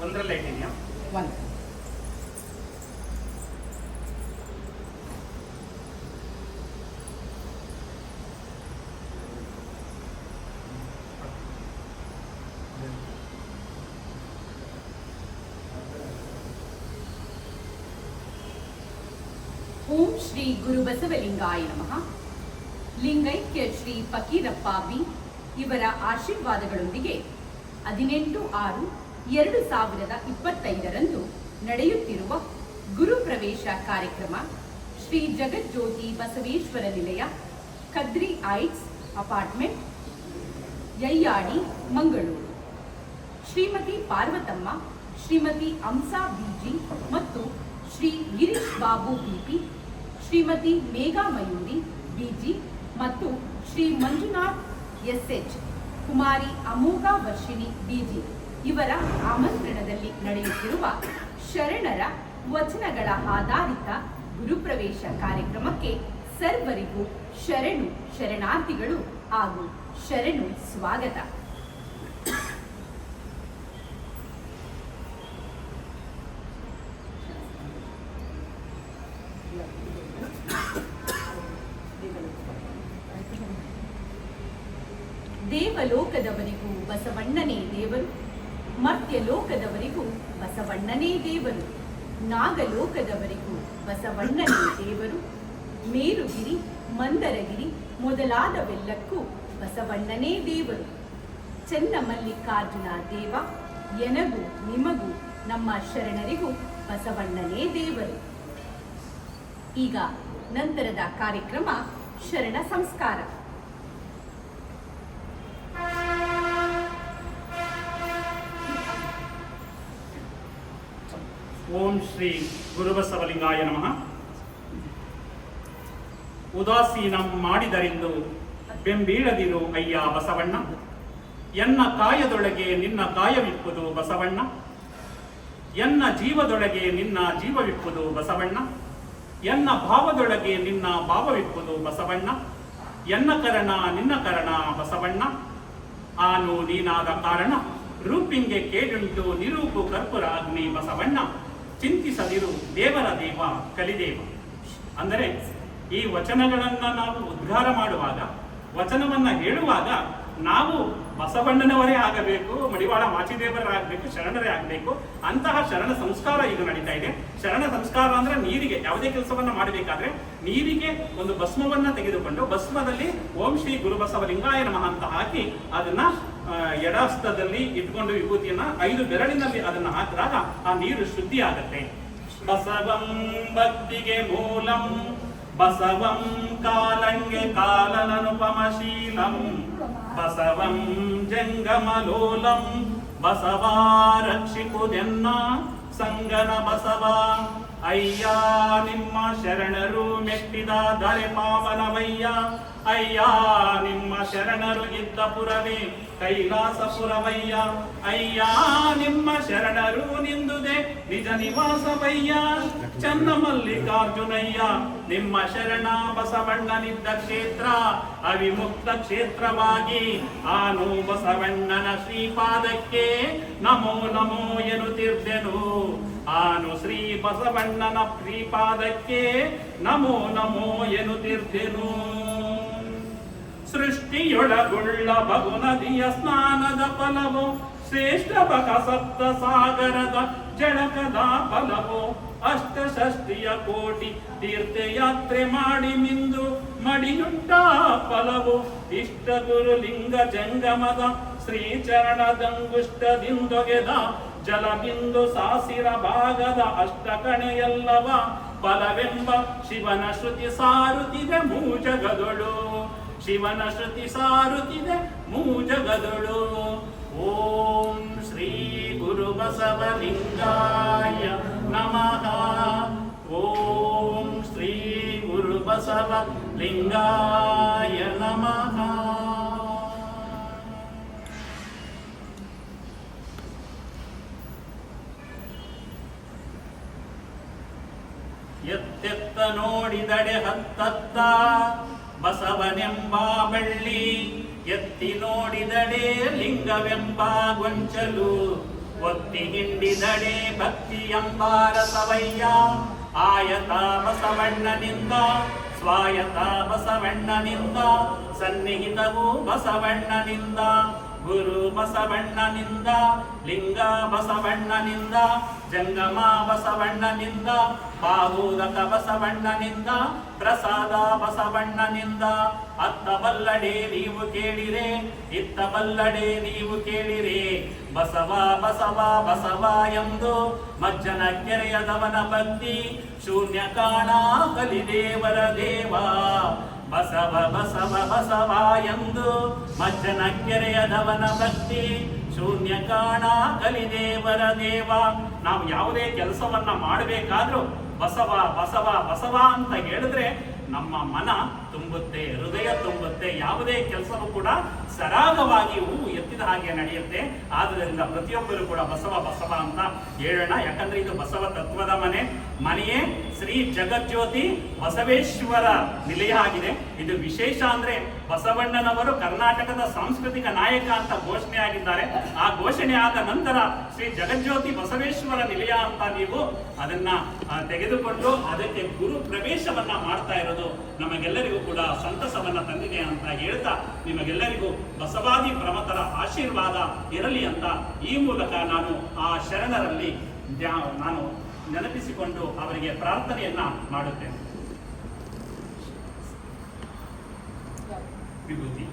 ಒಂದರಲ್ಲೇ ಇಟ್ಟಿದ್ಯಾ ಒನ್ ಓಂ ಶ್ರೀ ಗುರು ಬಸವಲಿಂಗಾಯ ನಮಃ. ಲಿಂಗೈಕ್ಯ ಶ್ರೀ ಫಕೀರಪ್ಪ ಬಿ ಇವರ ಆಶೀರ್ವಾದಗಳೊಂದಿಗೆ ಹದಿನೆಂಟು ಆರು ಎರಡು ಸಾವಿರದ ಇಪ್ಪತ್ತೈದರಂದು ನಡೆಯುತ್ತಿರುವ ಗುರು ಪ್ರವೇಶ ಕಾರ್ಯಕ್ರಮ Shri Jagajyothi Basaveshwara Nilaya, Kadri heights apartment, Yeyyadi, Mangaluru. Shrimati Parvathamma, Shrimati Amsa B G ಮತ್ತು Shri Girish Babu B P Shrimati Megha Mayuri B G ಮತ್ತು ಶ್ರೀ ಮಂಜುನಾಥ್ ಎಸ್ಎಚ್ ಕುಮಾರಿ ಅಮೋಘ ವರ್ಷಿಣಿ ಬಿಜಿ. ಇವರ ಆಮಂತ್ರಣದಲ್ಲಿ ನಡೆಯುತ್ತಿರುವ ಶರಣರ ವಚನಗಳ ಆಧಾರಿತ ಗುರುಪ್ರವೇಶ ಕಾರ್ಯಕ್ರಮಕ್ಕೆ ಸರ್ವರಿಗೂ ಶರಣು ಶರಣಾರ್ಥಿಗಳು ಹಾಗೂ ಶರಣು ಸ್ವಾಗತ. ದೇವಲೋಕದವರಿಗೂ ಬಸವಣ್ಣನೇ ದೇವರು. ಮರ್ತ್ಯ ಲೋಕದವರಿಗೂ ಬಸವಣ್ಣನೇ ದೇವರು, ನಾಗಲೋಕದವರಿಗೂ ಬಸವಣ್ಣನೇ ದೇವರು. ಮೇರುಗಿರಿ, ಮಂದರಗಿರಿ ಮೊದಲಾದವೆಲ್ಲಕ್ಕೂ ಬಸವಣ್ಣನೇ ದೇವರು. ಚನ್ನಮಲ್ಲಿಕಾರ್ಜುನ ದೇವ, ಎನಗೂ ನಿಮಗೂ ನಮ್ಮ ಶರಣರಿಗೂ ಬಸವಣ್ಣನೇ ದೇವರು. ಈಗ ನಂತರದ ಕಾರ್ಯಕ್ರಮ ಶರಣ ಸಂಸ್ಕಾರ. ಓಂ ಶ್ರೀ ಗುರುಬಸವಲಿಂಗಾಯ ನಮಃ. ಉದಾಸೀನಂ ಮಾಡಿದರೆಂದು ಬೆಂಬೀಳದಿರು ಅಯ್ಯ ಬಸವಣ್ಣ. ಎನ್ನ ಕಾಯದೊಳಗೆ ನಿನ್ನ ಕಾಯವಿಪ್ಪುದು ಬಸವಣ್ಣ. ಎನ್ನ ಜೀವದೊಳಗೆ ನಿನ್ನ ಜೀವವಿಪ್ಪುದು ಬಸವಣ್ಣ. ಎನ್ನ ಭಾವದೊಳಗೆ ನಿನ್ನ ಭಾವವಿಪ್ಪುದು ಬಸವಣ್ಣ. ಎನ್ನ ಕರಣ ನಿನ್ನ ಕರಣ ಬಸವಣ್ಣ. ಆನು ನೀನಾದ ಕಾರಣ ರೂಪಿಂಗೆ ಕೇಳುಂಟು ನಿರೂಪು ಕರ್ಪುರ ಅಗ್ನಿ ಬಸವಣ್ಣ. ಚಿಂತಿಸದಿರು ದೇವರ ದೇವ, ಕಲಿದೇವ. ಅಂದರೆ ಈ ವಚನಗಳನ್ನು ನಾವು ಉದ್ಘಾರ ಮಾಡುವಾಗ, ವಚನವನ್ನು ಹೇಳುವಾಗ ನಾವು ಬಸವಣ್ಣನವರೇ ಆಗಬೇಕು, ಮಡಿವಾಳ ಮಾಚಿದೇವರೇ ಆಗಬೇಕು, ಶರಣರೇ ಆಗಬೇಕು, ಅಂತಹ ಶರಣ ಸಂಸ್ಕಾರ ಈಗ ನಡೀತಾ ಇದೆ. ಶರಣ ಸಂಸ್ಕಾರ ಅಂದ್ರೆ ನೀರಿಗೆ, ಯಾವುದೇ ಕೆಲಸವನ್ನ ಮಾಡಬೇಕಾದ್ರೆ ನೀರಿಗೆ ಒಂದು ಭಸ್ಮವನ್ನ ತೆಗೆದುಕೊಂಡು ಭಸ್ಮದಲ್ಲಿ ಓಂ ಶ್ರೀ ಗುರು ಬಸವಲಿಂಗಾಯ ನಮಃ ಅಂತ ಹಾಕಿ ಅದನ್ನ ಆ, ಎಡಹಸ್ತದಲ್ಲಿ ಇಟ್ಕೊಂಡು ವಿಭೂತಿಯನ್ನ ಐದು ಬೆರಳಿನಲ್ಲಿ ಅದನ್ನ ಹಾಕಿದಾಗ ಆ ನೀರು ಶುದ್ಧಿ ಆಗತ್ತೆ. ಬಸವಂ ಭಕ್ತಿಗೆ ಮೂಲಂ ಬಸವಂ ಕಾಲಂಗೆ ಕಾಲನನುಪಮಶೀಲಂ ಬಸವಂ ಜಂಗಮಲೋಲಂ ಬಸವಾ ರಕ್ಷಿಪುದೆನ್ನ ಸಂಗನ ಬಸವ. ಅಯ್ಯ, ನಿಮ್ಮ ಶರಣರು ಮೆಟ್ಟಿದ ದರೆ ಪಾವನವಯ್ಯ. ಅಯ್ಯ, ನಿಮ್ಮ ಶರಣರು ಇದ್ದ ಪುರವೇ ಕೈಲಾಸಪುರವಯ್ಯ. ಅಯ್ಯ, ನಿಮ್ಮ ಶರಣರು ನಿಂದುದೆ ನಿಜ ನಿವಾಸವಯ್ಯ. ಚನ್ನ ಮಲ್ಲಿಕಾರ್ಜುನಯ್ಯ, ನಿಮ್ಮ ಶರಣ ಬಸವಣ್ಣನಿದ್ದ ಕ್ಷೇತ್ರ. ಅವಿಮುಕ್ತ ಕ್ಷೇತ್ರವಾಗಿ ಆನು ಬಸವಣ್ಣನ ಶ್ರೀಪಾದಕ್ಕೆ ನಮೋ ನಮೋ ಎನ್ನುತ್ತಿರ್ದೆನು. ಆನು ಶ್ರೀ ಬಸವಣ್ಣನ ಪ್ರೀಪಾದಕ್ಕೆ ನಮೋ ನಮೋ ಎನ್ನುತ್ತಿರ್ದೆನು ಸೃಷ್ಟಿಯೊಳಗುಳ್ಳ ಬಗು ನದಿಯ ಸ್ನಾನದ ಫಲವು, ಶ್ರೇಷ್ಠ ಬಕ ಸಪ್ತ ಸಾಗರದ ಜಳಕದ ಫಲವು ಅಷ್ಟಷಷ್ಟಿಯ ಕೋಟಿ ತೀರ್ಥಯಾತ್ರೆ ಮಾಡಿ ಮಿಂದು ಮಡಿಯುಂಟ ಫಲವು ಇಷ್ಟ ಗುರು ಲಿಂಗ ಜಂಗಮದ ಶ್ರೀಚರಣದಂಗುಷ್ಟದಿಂದೊಗೆದ ಜಲಬಿಂದು ಸಾಸಿರ ಭಾಗದ ಅಷ್ಟಕಣೆಯಲ್ಲವ, ಬಲವೆಂಬ ಶಿವನ ಶ್ರುತಿ ಸಾರುತ್ತಿದೆ ಮೂಜಗದೊಳು. ಶಿವನ ಶ್ರುತಿ ಸಾರುತ್ತಿದೆ ಮೂಜಗದೊಳು. ಓಂ ಶ್ರೀ ಗುರು ಬಸವಲಿಂಗಾಯ ನಮಃ. ಓಂ ಶ್ರೀ ಗುರು ಬಸವ ಲಿಂಗಾಯ ನಮಃ. ಹತ್ತತ್ತ ಬಸವನೆಂಬ ಬಳ್ಳಿ ಎತ್ತಿ ನೋಡಿದಡೆ ಲಿಂಗವೆಂಬ ಗೊಂಚಲು, ಒತ್ತಿ ಹಿಂಡಿದಡೆ ಭಕ್ತಿ ಎಂಬಾರಸವಯ್ಯ ಆಯತ ಬಸವಣ್ಣನಿಂದ, ಸ್ವಾಯತ ಬಸವಣ್ಣನಿಂದ, ಸನ್ನಿಹಿತವು ಬಸವಣ್ಣನಿಂದ. ಗುರು ಬಸವಣ್ಣನಿಂದ ಲಿಂಗ ಬಸವಣ್ಣನಿಂದ ಜಂಗಮ ಬಸವಣ್ಣನಿಂದ ಬಾಹುದತ ಬಸವಣ್ಣನಿಂದ ಪ್ರಸಾದ ಬಸವಣ್ಣನಿಂದ ಅತ್ತ ಬಲ್ಲಡೆ ನೀವು ಕೇಳಿರೆ ಇತ್ತ ಬಲ್ಲಡೆ ನೀವು ಕೇಳಿರೆ. ಬಸವ ಬಸವ ಬಸವ ಎಂದು ಮಜ್ಜನ ಕೆರೆಯದವನ ಭಕ್ತಿ ಶೂನ್ಯ ಕಾಣ ಕಲಿದೇವರ ದೇವ. ಬಸವ ಬಸವ ಬಸವ ಎಂದು ಮಜ್ಜನ ಕೆರೆಯದವನ ಭಕ್ತಿ ಶೂನ್ಯ ಕಾಣ ಕಲಿದೇವರ ದೇವ. ನಾವು ಯಾವುದೇ ಕೆಲಸವನ್ನ ಮಾಡಬೇಕಾದ್ರೂ ಬಸವ ಬಸವ ಬಸವ ಅಂತ ಹೇಳಿದ್ರೆ ನಮ್ಮ ಮನ ತುಂಬುತ್ತೆ, ಹೃದಯ ತುಂಬುತ್ತೆ, ಯಾವುದೇ ಕೆಲಸವೂ ಕೂಡ ಸರಾಗವಾಗಿ ಹೂವು ಎತ್ತಿದ ಹಾಗೆ ನಡೆಯುತ್ತೆ. ಆದ್ದರಿಂದ ಪ್ರತಿಯೊಬ್ಬರು ಕೂಡ ಬಸವ ಬಸವ ಅಂತ ಹೇಳೋಣ. ಯಾಕಂದ್ರೆ ಇದು ಬಸವ ತತ್ವದ ಮನೆ. ಮನೆಯೇ ಶ್ರೀ ಜಗಜ್ಯೋತಿ ಬಸವೇಶ್ವರ ನಿಲಯ ಆಗಿದೆ. ಇದು ವಿಶೇಷ ಅಂದ್ರೆ ಬಸವಣ್ಣನವರು ಕರ್ನಾಟಕದ ಸಾಂಸ್ಕೃತಿಕ ನಾಯಕ ಅಂತ ಘೋಷಣೆ ಆಗಿದ್ದಾರೆ. ಆ ಘೋಷಣೆ ಆದ ನಂತರ ಶ್ರೀ ಜಗಜ್ಯೋತಿ ಬಸವೇಶ್ವರ ನಿಲಯ ಅಂತ ನೀವು ಅದನ್ನ ತೆಗೆದುಕೊಂಡು ಅದಕ್ಕೆ ಗುರು ಪ್ರವೇಶವನ್ನ ಮಾಡ್ತಾ ಇರೋದು ನಮಗೆಲ್ಲರಿಗೂ ಕೂಡ ಸಂತಸವನ್ನ ತಂದಿದೆ ಅಂತ ಹೇಳ್ತಾ ನಿಮಗೆಲ್ಲರಿಗೂ ಬಸವಾದಿ ಪ್ರಮತರ ಆಶೀರ್ವಾದ ಇರಲಿ ಅಂತ ಈ ಮೂಲಕ ನಾನು ಆ ಶರಣರಲ್ಲಿ ನಾನು ನೆನಪಿಸಿಕೊಂಡು ಅವರಿಗೆ ಪ್ರಾರ್ಥನೆಯನ್ನ ಮಾಡುತ್ತೇನೆ. ವಿಭೂತಿ.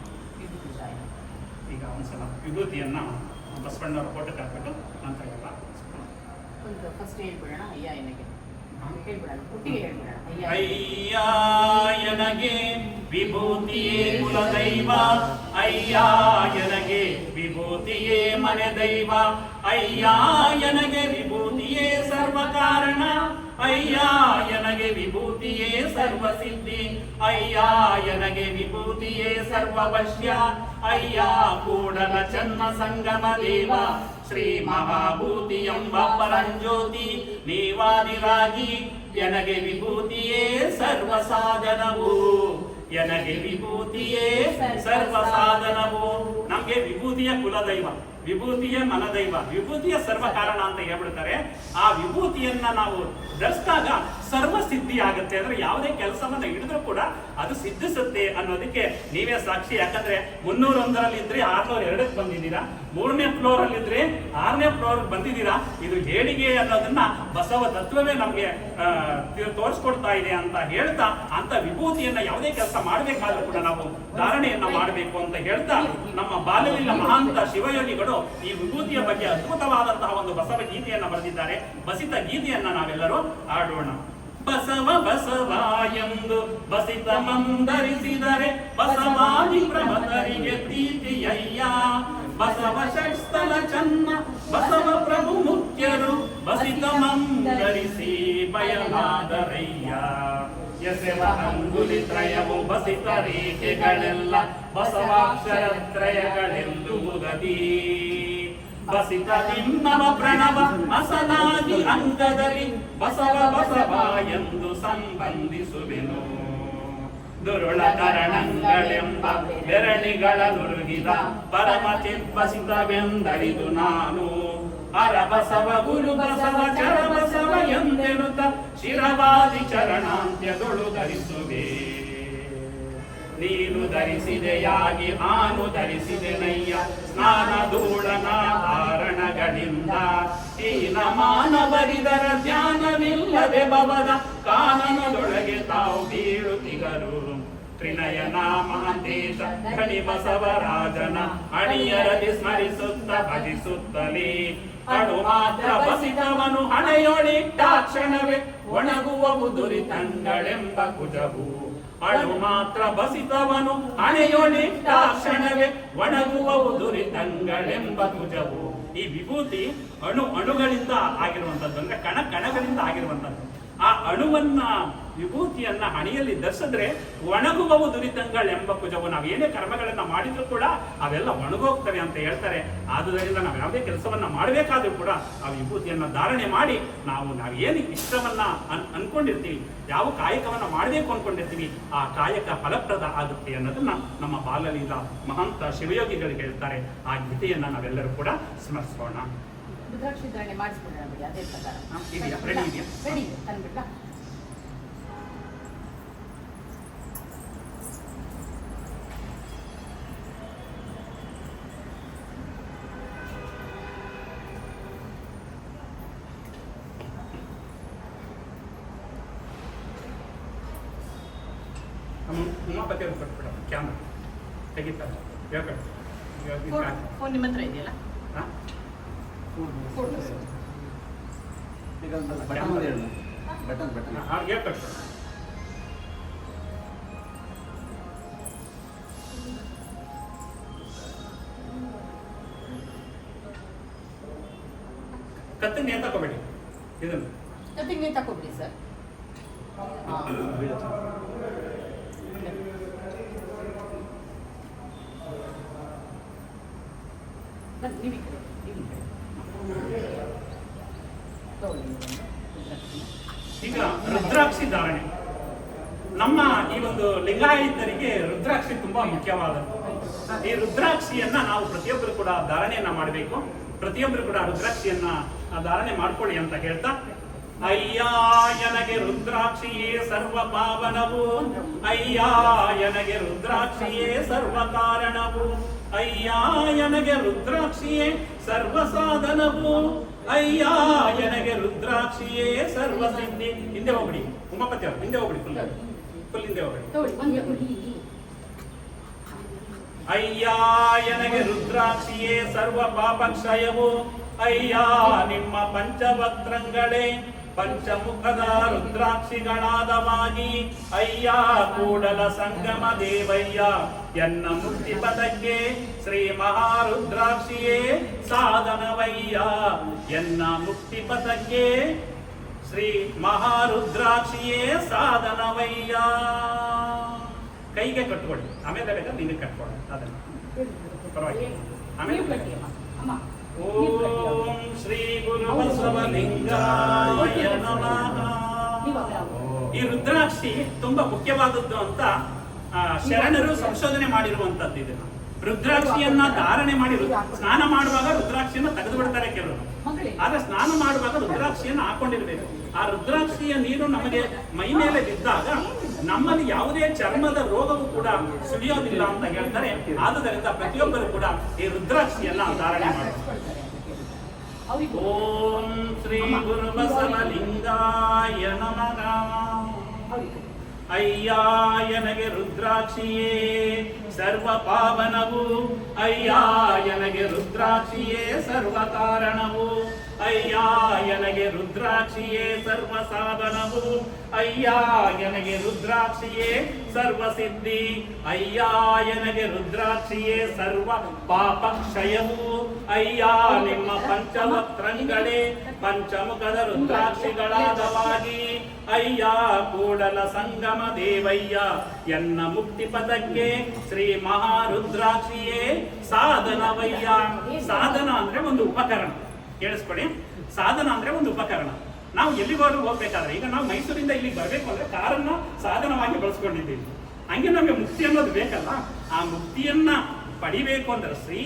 ಈಗ ಒಂದ್ಸಲ ವಿಭೂತಿಯನ್ನ ಬಸವಣ್ಣವರ ಫೋಟೋಕ್ಕೆ ಹಾಕ್ಬಿಟ್ಟು ನಂತರ ಎಲ್ಲ ಒಂದು ಫಸ್ಟ್ ಹೇಳ್ಬಿಡೋಣ ಅಯ್ಯ ಎನಗೆ ಹೇಳ್ಬಿಡೋಣ ಹೇಳ್ಬಿಡೋಣ ಅಯ್ಯ ಎನಗೆ ವಿಭೂತಿಯೇ ಕುಲದೈವ. ಅಯ್ಯ, ಎನಗೆ ವಿಭೂತಿಯೇ ಮನೆ ದೈವ. ಅಯ್ಯ, ಎನಗೆ ವಿಭೂತಿಯೇ ಸರ್ವ ಕಾರಣ. ಅಯ್ಯ, ಎನಗೆ ವಿಭೂತಿಯೇ ಸರ್ವ ಸಿದ್ಧಿ. ಅಯ್ಯ, ಎನಗೆ ವಿಭೂತಿಯೇ ಸರ್ವವಶ್ಯ ಅಯ್ಯ, ಕೂಡಲ ಚನ್ನ ಸಂಗಮ ದೇವ. ಶ್ರೀ ಮಹಾಭೂತಿ ಎಂಬ ಪರಂಜ್ಯೋತಿ. ನೀವಾದಿರಾಗಿ, ಎನಗೆ ವಿಭೂತಿಯೇ ಸರ್ವ ಸಾಧನವು. ಎನಗೆ ವಿಭೂತಿಯೇ ಸರ್ವ ಸಾಧನವು. ನಮ್ಗೆ ವಿಭೂತಿಯ ಕುಲದೈವ, ವಿಭೂತಿಯ ಮನದೈವ, ವಿಭೂತಿಯ ಸರ್ವ ಕಾರಣ ಅಂತ ಹೇಳ್ಬಿಡ್ತಾರೆ. ಆ ವಿಭೂತಿಯನ್ನ ನಾವು ಧರಿಸಿದಾಗ ಸರ್ವ ಸಿದ್ಧಿ ಆಗುತ್ತೆ. ಅಂದ್ರೆ ಯಾವುದೇ ಕೆಲಸವನ್ನ ಹಿಡಿದ್ರು ಕೂಡ ಅದು ಸಿದ್ಧಿಸುತ್ತೆ ಅನ್ನೋದಕ್ಕೆ ನೀವೇ ಸಾಕ್ಷಿ. ಯಾಕಂದ್ರೆ ಮುನ್ನೂರೊಂದರಲ್ಲಿ ಇದ್ರೆ ಆರ್ನೂರ ಎರಡಕ್ಕೆ ಬಂದಿದ್ದೀರಾ. ಮೂರನೇ ಫ್ಲೋರ್ ಅಲ್ಲಿ ಇದ್ರೆ ಆರನೇ ಫ್ಲೋರ್ ಬಂದಿದ್ದೀರಾ? ಇದು ಹೇಳಿಗೆ ಅನ್ನೋದನ್ನ ಬಸವ ತತ್ವವೇ ನಮ್ಗೆ ತೋರಿಸ್ಕೊಡ್ತಾ ಇದೆ ಅಂತ ಹೇಳ್ತಾ, ಅಂತ ವಿಭೂತಿಯನ್ನ ಯಾವುದೇ ಕೆಲಸ ಮಾಡ್ಬೇಕಾದ್ರೂ ಕೂಡ ನಾವು ಧಾರಣೆಯನ್ನ ಮಾಡಬೇಕು ಅಂತ ಹೇಳ್ತಾ, ನಮ್ಮ ಬಾಲ್ಯವಿಲ್ಲ ಮಹಾಂತ ಶಿವಯೋಗಿಗಳು ಈ ವಿಭೂತಿಯ ಬಗ್ಗೆ ಅದ್ಭುತವಾದಂತಹ ಒಂದು ಬಸವ ಗೀತೆಯನ್ನ ಬರೆದಿದ್ದಾರೆ. ಬಸಿತ ಗೀತೆಯನ್ನ ನಾವೆಲ್ಲರೂ ಆಡೋಣ ಬಸವ ಬಸವ ಎಂದು ಬಸಿತ ಮಂದರಿಸಿದರೆ ಬಸವಾದಿ ಪ್ರಮದರಿಗೆ ಬಸವ ಷಟ್ಸ್ಥಲ ಚನ್ನ ಬಸವ ಪ್ರಭು ಮುಖ್ಯರು ಬಸಿತ ಮಂದರಿಸಿ ಬಯಲಾದರಯ್ಯ. ಎಸೆವ ಅಂಗುಲಿ ತ್ರಯವು ಬಸಿತ ರೇಖೆಗಳೆಲ್ಲ ಬಸವಾಕ್ಷರ ತ್ರಯಗಳೆಂದುವುದದಿ ಬಸಿತ ನಿನ್ನವ ಪ್ರಣವ ಮಸನಾಗಿ ಅಂಗದಲ್ಲಿ ಬಸವ ಬಸವ ಎಂದು ಸಂಬಂಧಿಸುವೆನು. ದುರುಳ ಬೆರಳಿಗಳ ನುರುಗಿದ ಪರಮ ಚಿದ್ಬಸಿತವೆಂದರಿದು ನಾನು. ಅರ ಬಸವ ಗುರು ಬಸವ ಚರ ಬಸವ ಎಂದೆನುತ ಶಿರವಾದಿ ಚರಣಾಂತ್ಯದೊಳು ಧರಿಸುವೆ. ನೀನು ಧರಿಸಿದೆಯಾಗಿ ನಾನು ಧರಿಸಿದೆನಯ್ಯ ಸ್ನಾನ ಧೂಳನ ಕಾರಣಗಳಿಂದ ಹೀನ ಮಾನವರಿದರ ಧ್ಯಾನವಿಲ್ಲದೆ ಬವದ ಕಾನನದೊಳಗೆ ತಾವು ಬೀಳುತ್ತಿಗರು. ತ್ರಿನಯನ ಬಸವ ಬಸವರಾಜನ ಅಣಿಯರದಿ ಸ್ಮರಿಸುತ್ತ ಭಜಿಸುತ್ತಲೇ. ಅಣು ಮಾತ್ರ ಬಸಿತವನು ಹಣೆಯೊಳಿಟ್ಟ ಕ್ಷಣವೇ ಒಣಗುವ ಉದುರಿ ತಂಗಳೆಂಬ ಕುಜವು. ಅಳು ಮಾತ್ರ ಬಸಿತವನು ಹಣೆಯೊಳಿಟ್ಟ ಕ್ಷಣವೇ ಒಣಗುವ ಉದುರಿ ತಂಗಳೆಂಬ ಕುಜವು. ಈ ವಿಭೂತಿ ಅಣು ಅಣುಗಳಿಂದ ಆಗಿರುವಂತದ್ದು ಅಂದ್ರೆ ಕಣ ಕಣಗಳಿಂದ ಆಗಿರುವಂತದ್ದು ಆ ಅಣುವನ್ನ, ವಿಭೂತಿಯನ್ನ ಹಣಿಯಲ್ಲಿ ಧರಿಸಿದ್ರೆ ಒಣಗುವವು ದುರಿತಂಗಳೆಂಬ ಕುಜವು. ನಾವು ಏನೇ ಕರ್ಮಗಳನ್ನ ಮಾಡಿದ್ರು ಕೂಡ ಅವೆಲ್ಲ ಒಣಗೋಗ್ತವೆ ಅಂತ ಹೇಳ್ತಾರೆ. ಆದುದರಿಂದ ನಾವು ಯಾವುದೇ ಕೆಲಸವನ್ನ ಮಾಡಬೇಕಾದ್ರೂ ಕೂಡ ಆ ವಿಭೂತಿಯನ್ನ ಧಾರಣೆ ಮಾಡಿ ನಾವು ನಾವು ಏನು ಇಷ್ಟವನ್ನ ಅನ್, ಅನ್ಕೊಂಡಿರ್ತೀವಿ, ಯಾವ ಕಾಯಕವನ್ನ ಮಾಡಬೇಕು ಅನ್ಕೊಂಡಿರ್ತೀವಿ, ಆ ಕಾಯಕ ಫಲಪ್ರದ ಆಗುತ್ತೆ ಅನ್ನೋದನ್ನ ನಮ್ಮ ಬಾಲಲೀಲ ಮಹಾಂತ ಶಿವಯೋಗಿಗಳು ಹೇಳ್ತಾರೆ. ಆ ಗೀತೆಯನ್ನ ನಾವೆಲ್ಲರೂ ಕೂಡ ಸ್ಮರಿಸೋಣ. ರುದ್ರಾಕ್ಷಿ ಧಾರಣೆ ಮಾಡಿಸ್ಬಿಡೋಣ ಬಿಡಿ ಅದೇ ಪ್ರಕಾರ? ರೆಡಿ ಇದೆ ತಂದ್ಬಿಡ್ಲ ಉಮಾಪತಿ ಅವ್ರು ಕೊಟ್ಬಿಡ ಕ್ಯಾಮ್ರಾ ತೆಗಿತಾರೆ. ಹೇಳ್ಕೊಡಿ. ಫೋನ್ ನಿಮ್ಮ ಹತ್ರ ಇದೆಯಲ್ಲ? ಹಾ? ಕತ್ತಿನ ಏನ್ ತಕೋಬೇಡಿ ಇದನ್ನು. ಜೊತೆಗೆ ನೀವು ತಕೋಬೇಡಿ ಸರ್. ಬನ್ನಿ ನೀವು ಈ ಕಡೆ ನೀವು ಈ ಕಡೆ. ಈಗ ರುದ್ರಾಕ್ಷಿ ಧಾರಣೆ. ನಮ್ಮ ಈ ಒಂದು ಲಿಂಗಾಯತರಿಗೆ ರುದ್ರಾಕ್ಷಿ ತುಂಬಾ ಮುಖ್ಯವಾದದ್ದು. ಈ ರುದ್ರಾಕ್ಷಿಯನ್ನ ನಾವು ಪ್ರತಿಯೊಬ್ಬರು ಕೂಡ ಧಾರಣೆಯನ್ನ ಮಾಡಬೇಕು. ಪ್ರತಿಯೊಬ್ಬರು ಕೂಡ ರುದ್ರಾಕ್ಷಿಯನ್ನ ಧಾರಣೆ ಮಾಡ್ಕೊಳ್ಳಿ ಅಂತ ಹೇಳ್ತಾ, ಅಯ್ಯ ನನಗೆ ರುದ್ರಾಕ್ಷಿಯೇ ಸರ್ವ ಪಾವನವು. ಅಯ್ಯ ನನಗೆ ರುದ್ರಾಕ್ಷಿಯೇ ಸರ್ವ ಕಾರಣವು. ಅಯ್ಯ ನನಗೆ ರುದ್ರಾಕ್ಷಿಯೇ ಸರ್ವ ಸಾಧನವು ಅಯ್ಯಾಯನಗೆ ನನಗೆ ರುದ್ರಾಕ್ಷಿಯೇ ಸರ್ವ ಸಿದ್ಧಿ ಹಿಂದೆ ಹೋಗ್ಬಿಡಿ. ಉಮಾಪತಿ ಅವರು ಹಿಂದೆ ಹೋಗ್ಬಿಡಿ ಫುಲ್ ಫುಲ್ ಹಿಂದೆ ಹೋಗ್ಬಿಡಿ. ಅಯ್ಯ ನನಗೆ ರುದ್ರಾಕ್ಷಿಯೇ ಸರ್ವ ಪಾಪ ಕ್ಷಯವು ಅಯ್ಯ ನಿಮ್ಮ ಪಂಚವಕ್ರಂಗಳೇ. ಪಂಚಮುಖದ ರುದ್ರಾಕ್ಷಿಗಳಾದವಾಗಿ ಅಯ್ಯ ಕೂಡಲ ಸಂಗಮ ದೇವಯ್ಯ ಎನ್ನ ಮುಕ್ತಿ ಪದಕ್ಕೆ ಶ್ರೀ ಮಹಾರುದ್ರಾಕ್ಷಿಯೇ ಸಾಧನವಯ್ಯ ಎನ್ನ ಮುಕ್ತಿ ಪದಕ್ಕೆ ಶ್ರೀ ಮಹಾರುದ್ರಾಕ್ಷಿಯೇ ಸಾಧನವಯ್ಯ ಕೈಗೆ ಕಟ್ಕೊಳ್ಳಿ ಆಮೇಲೆ ಬೇಕಾದ್ರೆ ನಿನಗೆ ಕಟ್ಕೊಳ್ಳಿ ಅದನ್ನು ಪರವಾಗಿಲ್ಲ. ಆಮೇಲೆ ಓಂ ಶ್ರೀ ಗುರು ಬಸವಲಿಂಗಾಯ ನಮಃ. ಈ ರುದ್ರಾಕ್ಷಿ ತುಂಬಾ ಮುಖ್ಯವಾದದ್ದು ಅಂತ ಶರಣರು ಸಂಶೋಧನೆ ಮಾಡಿರುವಂತದ್ದು ಇದನ್ನ ರುದ್ರಾಕ್ಷಿಯನ್ನ ಧಾರಣೆ ಮಾಡಿ ಸ್ನಾನ ಮಾಡುವಾಗ ರುದ್ರಾಕ್ಷಿಯನ್ನ ತೆಗೆದು ಬಿಡ್ತಾರೆ ಕೆಲವರು. ಆದ್ರೆ ಸ್ನಾನ ಮಾಡುವಾಗ ರುದ್ರಾಕ್ಷಿಯನ್ನ ಹಾಕೊಂಡಿರ್ಬೇಕು. ಆ ರುದ್ರಾಕ್ಷಿಯ ನೀರು ನಮಗೆ ಮೈ ಮೇಲೆ ಬಿದ್ದಾಗ ನಮ್ಮಲ್ಲಿ ಯಾವುದೇ ಚರ್ಮದ ರೋಗವು ಕೂಡ ಸುಳಿಯೋದಿಲ್ಲ ಅಂತ ಹೇಳ್ತಾರೆ. ಆದುದರಿಂದ ಪ್ರತಿಯೊಬ್ಬರು ಕೂಡ ಈ ರುದ್ರಾಕ್ಷಿಯನ್ನ ಧಾರಣೆ ಅವ್ರಿಗೆ ಓಂ ಶ್ರೀ ಗುರು ಬಸವಲಿಂಗಾಯ ನಮಃ. ಅಯ್ಯಾಯನಗೆ ರುದ್ರಾಕ್ಷಿಯೇ ಸರ್ವ ಪಾವನವು ಅಯ್ಯಾಯನಗೆ ರುದ್ರಾಕ್ಷಿಯೇ ಸರ್ವ ಕಾರಣವು ಅಯ್ಯ ನನಗೆ ರುದ್ರಾಕ್ಷಿಯೇ ಸರ್ವ ಸಾಧನವು ಅಯ್ಯಾ ನನಗೆ ರುದ್ರಾಕ್ಷಿಯೇ ಸರ್ವ ಸಿದ್ಧಿ ಅಯ್ಯ ನನಗೆ ರುದ್ರಾಕ್ಷಿಯೇ ಸರ್ವ ಪಾಪ ಕ್ಷಯವು ಅಯ್ಯ, ನಿಮ್ಮ ಪಂಚಮತ್ರಂಗಳೇ ಪಂಚಮುಖದ ರುದ್ರಾಕ್ಷಿಗಳಾದವಾಗಿ. ಅಯ್ಯಾ, ಕೂಡಲ ಸಂಗಮ ದೇವಯ್ಯ, ಎನ್ನ ಮುಕ್ತಿ ಪದಕ್ಕೆ ಶ್ರೀ ಮಹಾರುದ್ರಾಕ್ಷಿಯೇ ಸಾಧನವಯ್ಯ. ಸಾಧನ ಅಂದ್ರೆ ಒಂದು ಉಪಕರಣ. ಕೇಳಿಸ್ಕೊಡಿ ಸಾಧನ ಅಂದ್ರೆ ಒಂದು ಉಪಕರಣ. ನಾವು ಎಲ್ಲಿಗಾದ್ರೂ ಹೋಗ್ಬೇಕಾದ್ರೆ, ಈಗ ನಾವು ಮೈಸೂರಿಂದ ಇಲ್ಲಿಗೆ ಬರಬೇಕು ಅಂದ್ರೆ ಕಾರನ್ನ ಸಾಧನವಾಗಿ ಬಳಸ್ಕೊಂಡಿದ್ದೀವಿ. ಹಂಗೆ ನಮಗೆ ಮುಕ್ತಿ ಅನ್ನೋದು ಬೇಕಲ್ಲ? ಆ ಮುಕ್ತಿಯನ್ನ ಪಡಿಬೇಕು ಅಂದ್ರೆ ಶ್ರೀ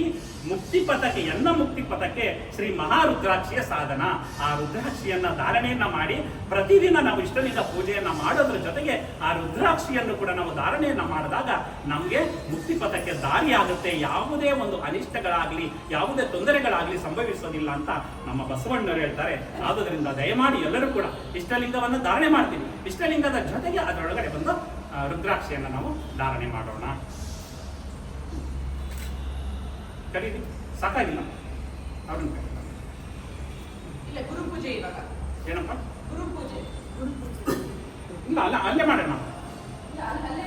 ಮುಕ್ತಿ ಪಥಕ್ಕೆ, ಎನ್ನ ಮುಕ್ತಿ ಪಥಕ್ಕೆ ಶ್ರೀ ಮಹಾರುದ್ರಾಕ್ಷಿಯ ಸಾಧನ. ಆ ರುದ್ರಾಕ್ಷಿಯನ್ನ ಧಾರಣೆಯನ್ನ ಮಾಡಿ ಪ್ರತಿದಿನ ನಾವು ಇಷ್ಟಲಿಂಗ ಪೂಜೆಯನ್ನ ಮಾಡೋದ್ರ ಜೊತೆಗೆ ಆ ರುದ್ರಾಕ್ಷಿಯನ್ನು ಕೂಡ ನಾವು ಧಾರಣೆಯನ್ನ ಮಾಡಿದಾಗ ನಮಗೆ ಮುಕ್ತಿ ಪಥಕ್ಕೆ ದಾರಿ ಆಗುತ್ತೆ. ಯಾವುದೇ ಒಂದು ಅನಿಷ್ಟಗಳಾಗ್ಲಿ, ಯಾವುದೇ ತೊಂದರೆಗಳಾಗ್ಲಿ ಸಂಭವಿಸೋದಿಲ್ಲ ಅಂತ ನಮ್ಮ ಬಸವಣ್ಣರು ಹೇಳ್ತಾರೆ. ಆದುದರಿಂದ ದಯಮಾಡಿ ಎಲ್ಲರೂ ಕೂಡ ಇಷ್ಟಲಿಂಗವನ್ನು ಧಾರಣೆ ಮಾಡ್ತೀವಿ. ಇಷ್ಟಲಿಂಗದ ಜೊತೆಗೆ ಅದರೊಳಗಡೆ ಬಂದು ರುದ್ರಾಕ್ಷಿಯನ್ನು ರುದ್ರಾಕ್ಷಿಯನ್ನ ನಾವು ಧಾರಣೆ ಮಾಡೋಣ. ಕರೀರಿ ಸಾಕಾಗಿಲ್ಲ ಅವ್ರನ್ನ ಕರೀರಿ. ಇಲ್ಲ ಗುರು ಪೂಜೆ ಇವಾಗ ಏನಪ್ಪ ಗುರು ಪೂಜೆ ಇಲ್ಲ ಅಲ್ಲ ಅಲ್ಲೇ ಮಾಡೋಣ ಇಲ್ಲ ಅಲ್ಲಿ ಅಲ್ಲೇ